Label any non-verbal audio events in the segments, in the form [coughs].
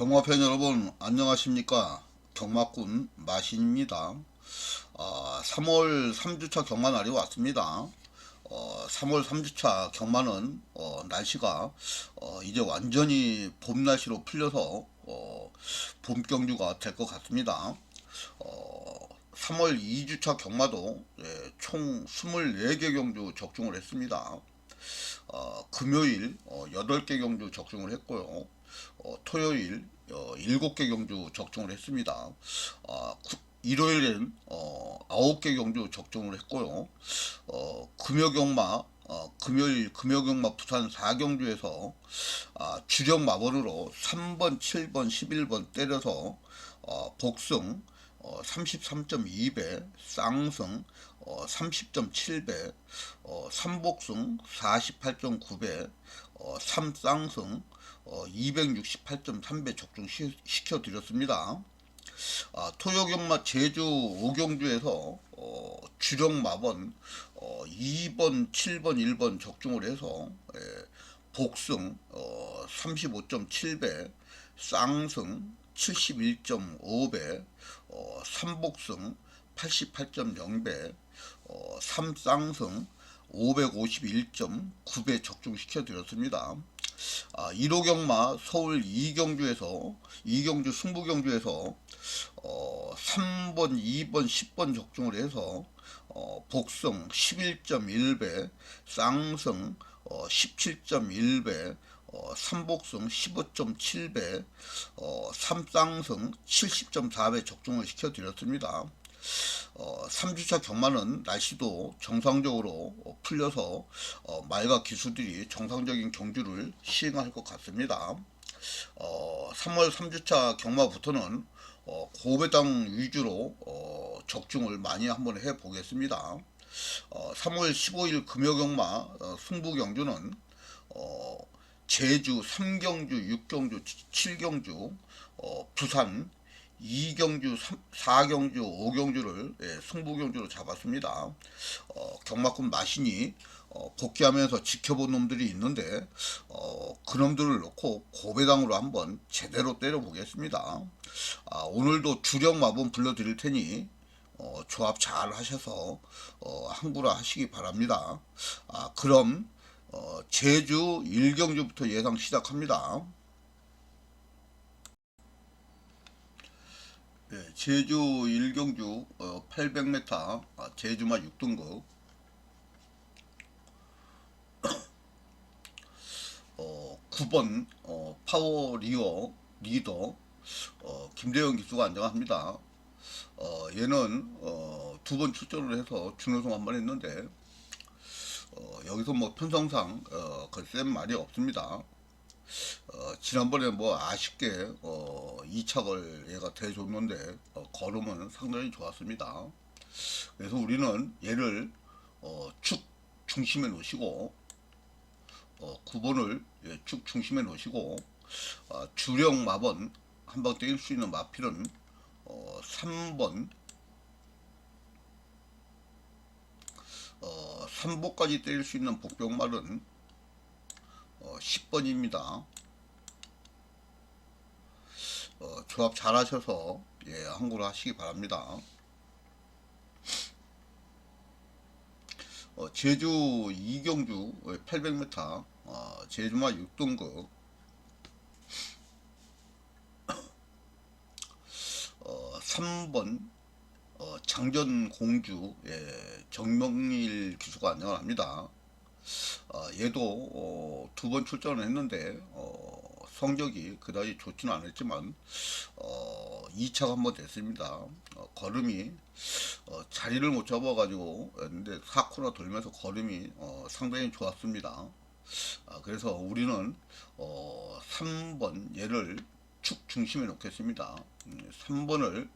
경마팬 여러분 안녕하십니까? 경마꾼 마신입니다. 어, 3월 3주차 경마 날이 왔습니다. 어, 3월 3주차 경마는 어, 날씨가 어, 이제 완전히 봄 날씨로 풀려서 어, 봄 경주가 될 것 같습니다. 어, 3월 2주차 경마도 예, 총 24개 경주 적중을 했습니다. 어, 금요일 어, 8개 경주 적중을 했고요. 어, 토요일 어, 7개 경주 적중을 했습니다. 아, 구- 일요일엔 어, 9개 경주 적중을 했고요. 어, 금요경마 어, 금요일 금요경마 부산 4경주에서 아, 주력 마번으로 3번, 7번, 11번 때려서 어, 복승 어, 33.2배, 쌍승 어, 30.7배, 어, 3복승 48.9배, 어, 3쌍승 어, 268.3배 적중시켜 드렸습니다. 아, 토요경마 제주 오경주에서 어, 주력 마번 어, 2번, 7번, 1번 적중을 해서 예, 복승 어, 35.7배, 쌍승 71.5배, 어, 3복승 88.0배, 어, 3쌍승 551.9배 적중시켜 드렸습니다. 아, 1호 경마 서울 이경주에서 이경주 승부경주에서 어, 3번, 2번, 10번 적중을 해서 어, 복승 11.1배, 쌍승 어, 17.1배, 어, 3복승 15.7배, 어, 3쌍승 70.4배 적중을 시켜드렸습니다. 어, 3주차 경마는 날씨도 정상적으로 어, 풀려서 어, 말과 기수들이 정상적인 경주를 시행할 것 같습니다. 어, 3월 3주차 경마부터는 어, 고배당 위주로 어, 적중을 많이 한번 해 보겠습니다. 어, 3월 15일 금요경마 어, 승부경주는 어, 제주 3경주, 6경주, 7경주, 어, 부산 2경주, 3, 4경주, 5경주를 예, 승부경주로 잡았습니다. 어, 경마꾼 마신이 어, 복귀하면서 지켜본 놈들이 있는데 어, 그 놈들을 놓고 고배당으로 한번 제대로 때려보겠습니다. 아, 오늘도 주력 마법 불러드릴 테니 어, 조합 잘 하셔서 어, 항구라 하시기 바랍니다. 아, 그럼 어, 제주 1경주부터 예상 시작합니다. 네, 제주 1경주 어, 800m 아, 제주마 6등급 어, 9번 어, 파워 리어 리더 어, 김대영 기수가 안정합니다. 어, 얘는 어, 두 번 출전을 해서 준우승 한 번 했는데 어, 여기서 뭐 편성상 어, 그센 말이 없습니다. 어, 지난번에 뭐 아쉽게 어, 2착을 얘가 대줬는데 어, 걸음은 상당히 좋았습니다. 그래서 우리는 얘를 어, 축 중심에 놓으시고 어, 9번을 예, 축 중심에 놓으시고 어, 주력 마번 한방 때릴 수 있는 마필은 어, 3번 어, 3보까지 때릴 수 있는 복병말은 어, 10번입니다. 어, 조합 잘 하셔서 예, 한구로 하시기 바랍니다. 어, 제주 이경주 800m 어, 제주마 6등급 [coughs] 어, 3번 어, 장전공주 예, 정명일 기수가 안녕합니다. 어, 얘도 어, 두 번 출전을 했는데 어, 성적이 그다지 좋지는 않았지만 어, 2차가 한번 됐습니다. 어, 걸음이 어, 자리를 못 잡아가지고 했는데 4코나 돌면서 걸음이 어, 상당히 좋았습니다. 아, 그래서 우리는 어, 3번 얘를 축 중심에 놓겠습니다. 음, 3번을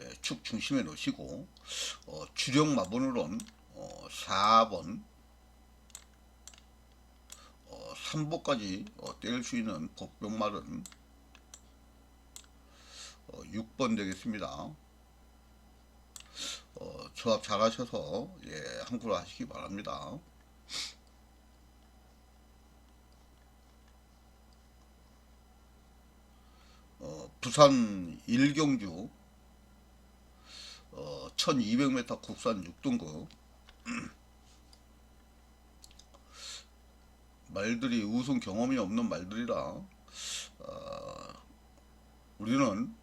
예, 축 중심에 놓으시고 어, 주력 마번으로는 어, 4번 어, 3보까지 어, 때릴 수 있는 복병말은 어, 6번 되겠습니다. 어, 조합 잘 하셔서 예, 한구로 하시기 바랍니다. 부산 일경주 어, 1200m 국산 6등급 말들이 우승 경험이 없는 말들이라 어, 우리는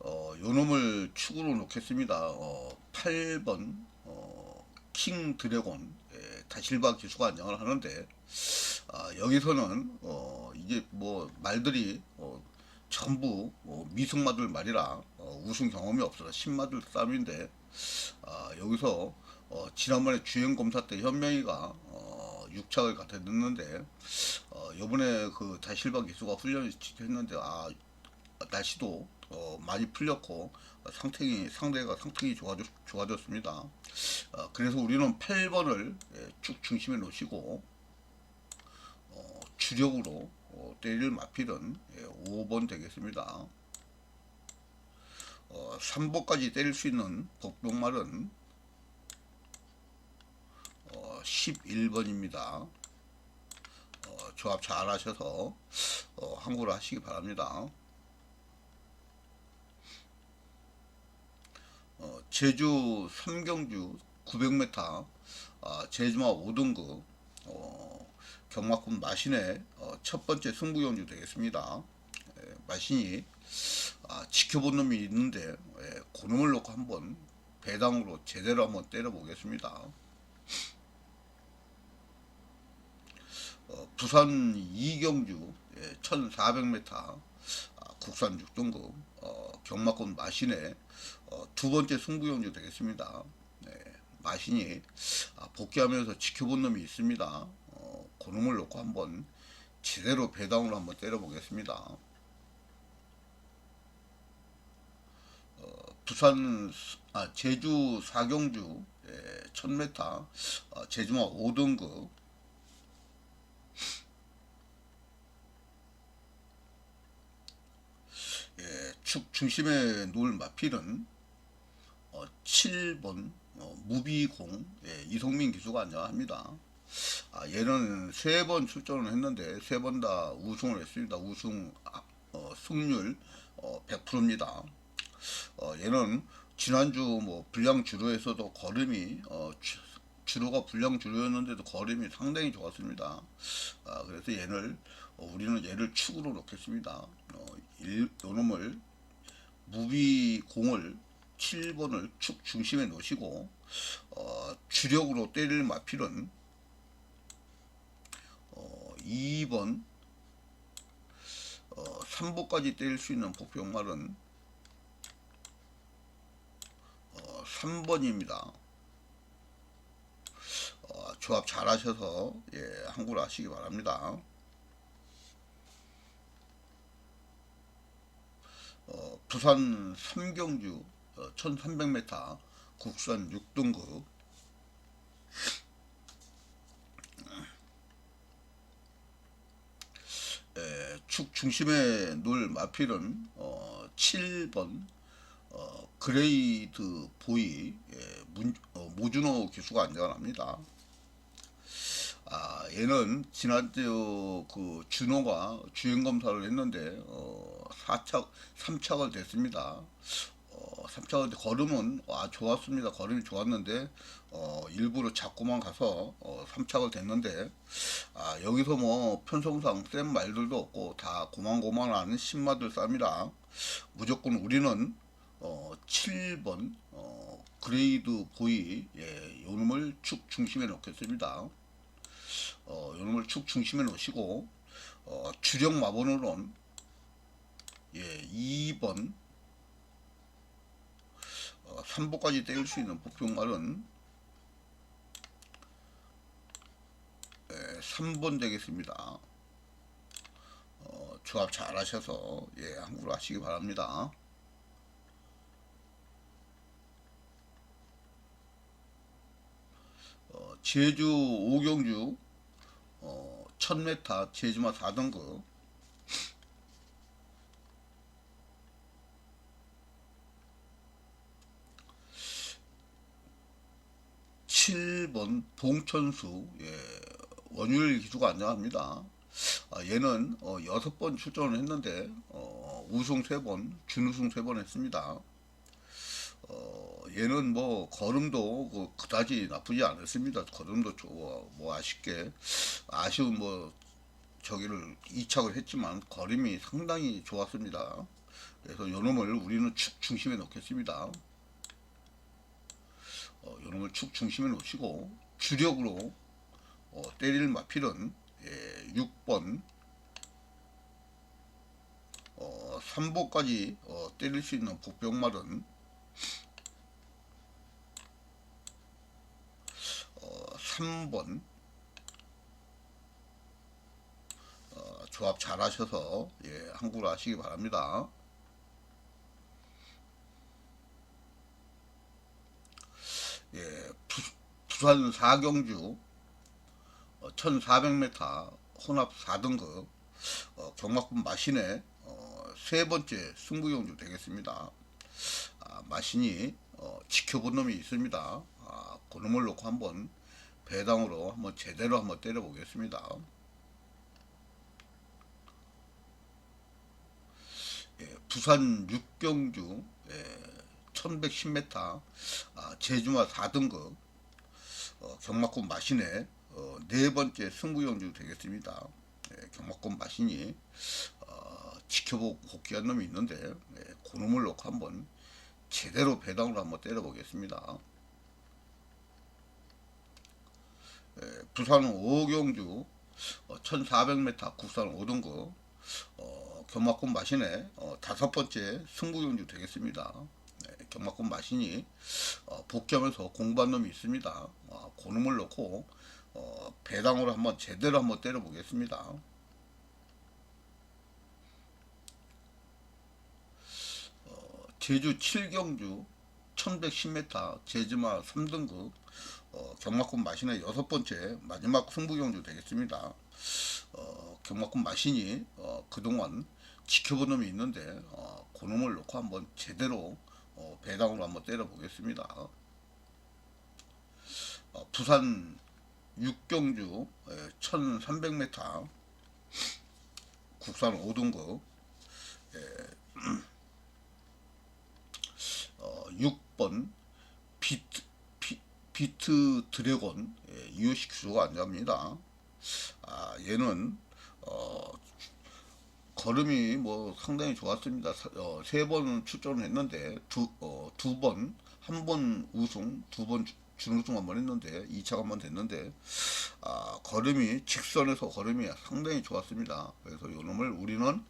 어, 요 놈을 축으로 놓겠습니다. 어, 8번 어, 킹 드래곤 예, 다실바 기수가 안녕을 하는데 아, 여기서는 어, 이게 뭐 말들이 어, 전부 어, 미승마들 말이라 어, 우승 경험이 없어서 신마들 싸움인데 아, 여기서 어, 지난번에 주행 검사 때 현명이가 어, 6착을 갖다 넣는데 어, 이번에 그 다실바 기수가 훈련을 지켰는데 아 날씨도 어, 많이 풀렸고 어, 상태이 상대가 상태이 좋아졌, 좋아졌습니다. 어, 그래서 우리는 8번을 예, 쭉 중심에 놓으시고 어, 주력으로 어, 때릴 마필은 예, 5번 되겠습니다. 어, 3번까지 때릴 수 있는 복병말은 어, 11번입니다. 어, 조합 잘 하셔서 어, 항구를 하시기 바랍니다. 어, 제주 삼경주 900m 아, 제주마 5등급 어, 경마꾼 마신의 어, 첫 번째 승부 경주 되겠습니다. 예, 마신이 아, 지켜본 놈이 있는데 예, 그놈을 놓고 한번 배당으로 제대로 한번 때려보겠습니다. 어, 부산 이경주 예, 1400m 아, 국산 6등급 어, 경마권 마신의 어, 두 번째 승부 경주 되겠습니다. 네, 마신이 아, 복귀하면서 지켜본 놈이 있습니다. 어, 그놈을 놓고 한번 제대로 배당으로 한번 때려보겠습니다. 어, 부산 아, 제주 사경주 예, 1000m 어, 제주마 5등급 예, 축 중심에 놓을 마필은 어, 7번 어, 무비공 예, 이성민 기수가 안녕합니다. 아, 얘는 세 번 출전을 했는데 세 번 다 우승을 했습니다. 우승 아, 어, 승률 어, 100%입니다. 어, 얘는 지난주 뭐 불량 주로에서도 걸음이 어, 주, 주로가 불량 주로였는데도 걸음이 상당히 좋았습니다. 아, 그래서 얘를 어, 우리는 얘를 축으로 놓겠습니다. 어, 일, 요 놈을 무비 공을 7번을 축 중심에 놓으시고 어, 주력으로 때릴 마필은 어, 2번 어, 3보까지 때릴 수 있는 복병말은 어, 3번입니다. 어, 조합 잘 하셔서 예, 한구를 하시기 바랍니다. 어, 부산 삼경주 어, 1300m 국산 6등급 에, 축 중심에 놓을 마필은 어, 7번 어, 그레이드 보이 예, 문, 어, 모준호 기수가 안전합니다. 아, 얘는 지난주 그 준호가 주행 검사를 했는데 어, 4착, 3착을 됐습니다. 어, 3착을 걸음은 아 좋았습니다. 걸음이 좋았는데 어, 일부러 잡고만 가서 어, 3착을 됐는데 아, 여기서 뭐 편성상 센 말들도 없고 다 고만고만한 신마들 쌉니다. 무조건 우리는 어, 7번 어, 그레이드 보이 예, 요놈을 축 중심에 놓겠습니다. 어, 요놈을 축 중심에 놓으시고 어, 주력 마번으로는 예, 2번 어, 3보까지 때릴 수 있는 복병말은 예, 3번 되겠습니다. 어, 조합 잘 하셔서 예, 한국으로 하시기 바랍니다. 어, 제주 오경주 어, 1000m 제주마 4등급 칠번 봉천수 예, 원율 기수가 안녕합니다. 아, 얘는 어, 여섯 번 출전을 했는데 어, 어, 우승 3번, 준우승 3번 했습니다. 어, 얘는 뭐 걸음도 그 그다지 나쁘지 않았습니다. 걸음도 좋아 뭐 아쉽게 아쉬운 뭐 저기를 이착을 했지만 걸음이 상당히 좋았습니다. 그래서 요놈을 우리는 축 중심에 놓겠습니다. 어, 요놈을 축 중심에 놓치고 주력으로 어, 때릴 마필은 예, 6번 어, 3보까지 어, 때릴 수 있는 복병말은 어, 3번 어, 조합 잘 하셔서 예, 한국을 하시기 바랍니다. 예, 부, 부산 사경주 어, 1400m 혼합 4등급 어, 경마꾼 마신의 어, 세 번째 승부용주 되겠습니다. 아, 마신이 어, 지켜본 놈이 있습니다. 아, 그 놈을 놓고 한번 배당으로 한번 제대로 한번 때려보겠습니다. 예, 부산 육경주 예, 1110m 아, 제주마 4등급 어, 경마꾼 마신의 어, 네 번째 승부용주 되겠습니다. 예, 경마꾼 마신이 어, 지켜보고 복귀한 놈이 있는데 예, 그 놈을 놓고 한번 제대로 배당으로 한번 때려보겠습니다. 예, 부산 오경주 어, 1400m 국산 5등급 어, 경마꾼 마신의 어, 다섯 번째 승부용주 되겠습니다. 네, 경마꾼 마신이 어, 복귀하면서 공부한 놈이 있습니다. 어, 그 놈을 놓고 어, 배당으로 한번 제대로 한번 때려보겠습니다. 어, 제주 7경주 1110m 제주마 3등급 어, 경마꾼 마신의 여섯 번째 마지막 승부경주 되겠습니다. 어, 경마꾼 마신이 어, 그동안 지켜본 놈이 있는데 어, 그 놈을 놓고 한번 제대로 어, 배당으로 한번 때려보겠습니다. 어, 부산 육경주 1300m 국산 5등급 [clears throat] 어, 6번 비트, 비, 비트 드래곤 예, 이효식 주소가 안잡니다. 아, 얘는 어, 걸음이 뭐 상당히 좋았습니다. 어, 세 번 출전을 했는데 두, 어, 두 번, 한 번 우승, 두 번 준우승 한 번 했는데 2차가 한 번 됐는데 아, 걸음이 직선에서 걸음이 상당히 좋았습니다. 그래서 요 놈을 우리는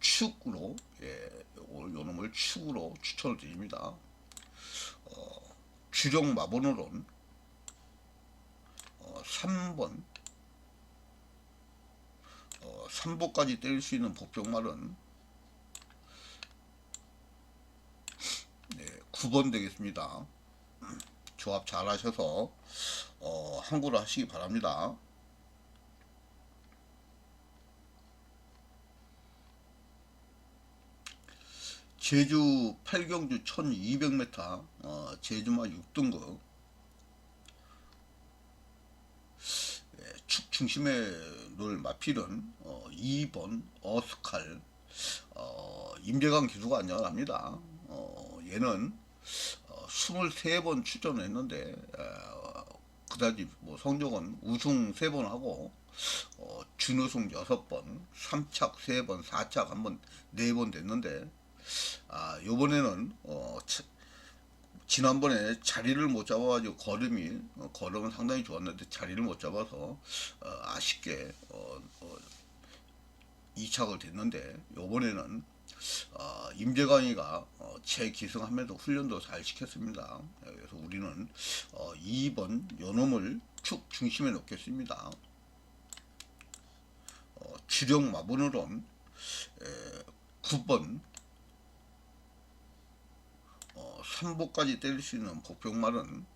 축으로 예, 요 놈을 축으로 추천을 드립니다. 어, 주력 마번으로는 어, 3번 어, 3보까지 때릴 수 있는 복병말은 네, 9번 되겠습니다. 조합 잘 하셔서 어, 한구를 하시기 바랍니다. 제주 8경주 1200m 어, 제주마 6등급 예, 축 중심에 놓을 마필은 어, 2번 어스칼 어, 임재강 기수가 안녕합니다. 어, 얘는 어, 23번 출전을 했는데 어, 그다지 뭐 성적은 우승 3번 하고 어, 준우승 6번, 3착 3번, 4착 한번 4번 됐는데 아, 요번에는 어, 차- 지난번에 자리를 못 잡아가지고 걸음이 어, 걸음은 상당히 좋았는데 자리를 못 잡아서 어, 아쉽게 어, 어, 이착을 됐는데 요번에는 어, 임재광이가 어, 재기승하면서 훈련도 잘 시켰습니다. 그래서 우리는 어, 2번 요놈을 축 중심에 놓겠습니다. 어, 주력 마분으론 9번 어, 3보까지 때릴 수 있는 복병말은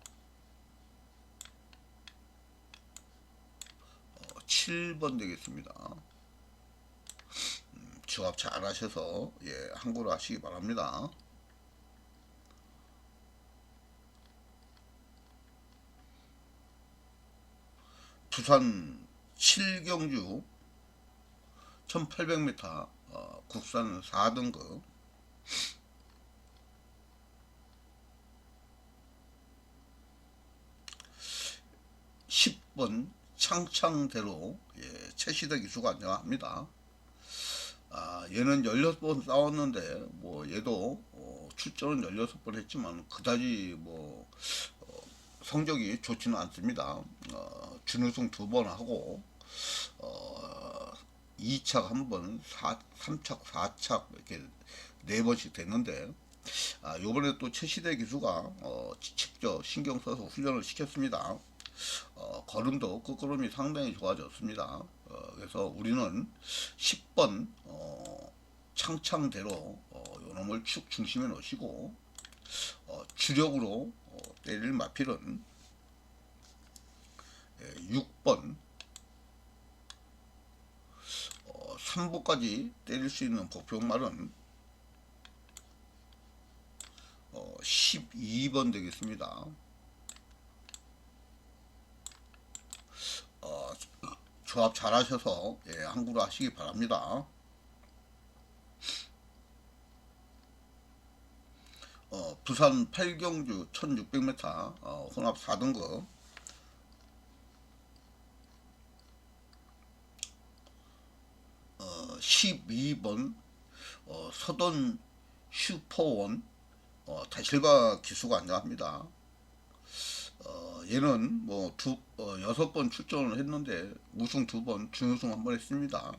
어, 7번 되겠습니다. 음, 조합 잘 하셔서 예, 한국으로 하시기 바랍니다. 부산 7경주 1800m 어, 국산 4등급 10번 창창대로 예, 최시대 기수가 안녕합니다. 아, 얘는 16번 싸웠는데 뭐 얘도 어, 출전은 16번 했지만 그다지 뭐 어, 성적이 좋지는 않습니다. 어, 준우승 두 번 하고 어, 2착 한 번, 3착, 4착 이렇게 네 번씩 됐는데 아, 요번에 또 최시대 기수가 어, 직접 신경 써서 훈련을 시켰습니다. 어, 걸음도 끝걸음이 상당히 좋아졌습니다. 어, 그래서 우리는 10번 어, 창창대로 어, 요놈을 축 중심에 놓으시고 어, 주력으로 어, 때릴 마필은 예, 6번 어, 3부까지 때릴 수 있는 복병말은 어, 12번 되겠습니다. 어, 조합 잘 하셔서 예, 항구로 하시기 바랍니다. 어, 부산 8경주 1600m 어, 혼합 4등급 어, 12번 어, 서던 슈퍼원 어, 다실바 기수가 안녕합니다. 어, 얘는 뭐 두, 어, 여섯 번 출전을 했는데 우승 두 번, 준우승 한 번 했습니다.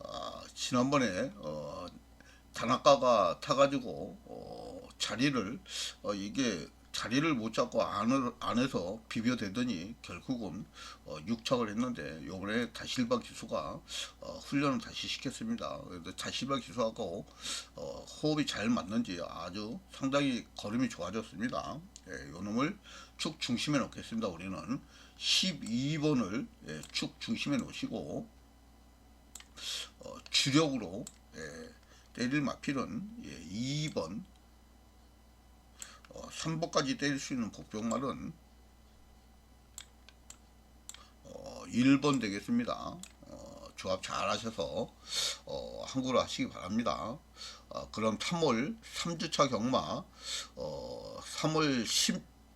아, 지난번에 어, 단학가가 타가지고 어, 자리를 어, 이게 자리를 못 잡고 안을, 안에서 비벼대더니 결국은 어, 6착을 했는데 요번에 다실바 기수가 어, 훈련을 다시 시켰습니다. 그래서 다실바 기수하고 어, 호흡이 잘 맞는지 아주 상당히 걸음이 좋아졌습니다. 예, 요 놈을 축 중심에 놓겠습니다. 우리는 12번을 예, 축 중심에 놓으시고 어, 주력으로 예, 때릴 마필은 예, 2번 어, 3번까지 때릴 수 있는 복병말은 어, 1번 되겠습니다. 어, 조합 잘 하셔서 어, 항구를 하시기 바랍니다. 어, 그럼 3월 3주차 경마 어, 3월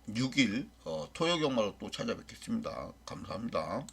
16일 어, 토요 경마로 또 찾아뵙겠습니다. 감사합니다.